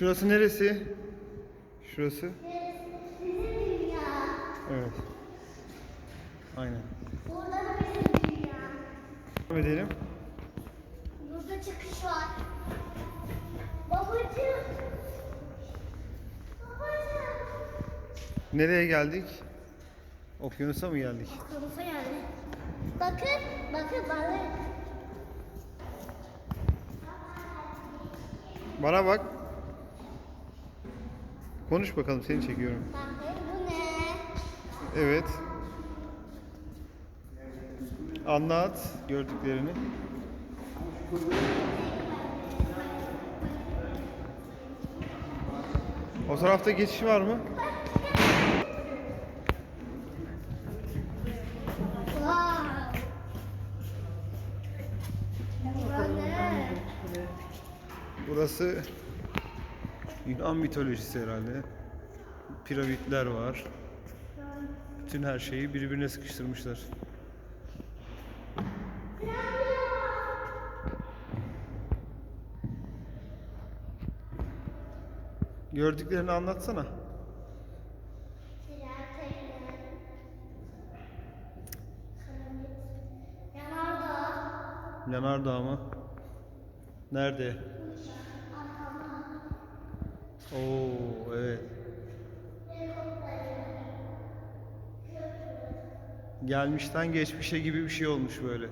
Şurası neresi? Şurası. Bizim dünya. Evet. Aynen. Burada da bizim dünya. Devam edelim. Burada çıkış var. Babacığım. Babacığım. Nereye geldik? Okyanusa mı geldik? Konusa geldi. Bakın, bakın balık. Bana bak. Konuş bakalım seni çekiyorum. Bu ne? Evet. Anlat gördüklerini. O tarafta geçiş var mı? Burası Yunan mitolojisi herhalde. Piramitler var. Bütün her şeyi birbirine sıkıştırmışlar. Gördüklerini anlatsana. Yanardağ. Mı? Nerede? Oo evet. Gelmişten geçmişe gibi bir şey olmuş böyle.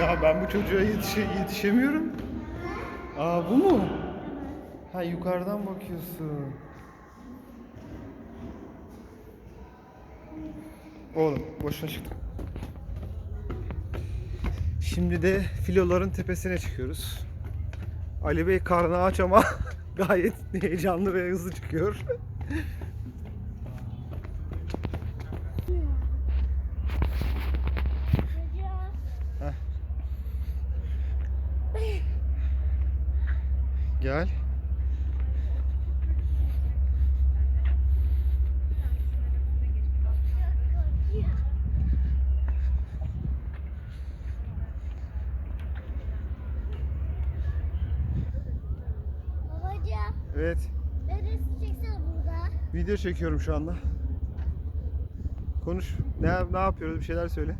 Ya ben bu çocuğa yetişe yetişemiyorum. Aa bu mu? Ha yukarıdan bakıyorsun. Oğlum boşuna çıktım. Şimdi de filoların tepesine çıkıyoruz. Ali Bey karnı aç ama gayet heyecanlı ve hızlı çıkıyor. Gel. Babacığım, Evet. ben resim çeksene burada. Video çekiyorum şu anda. Konuş. Ne ne yapıyoruz? Bir şeyler söyle.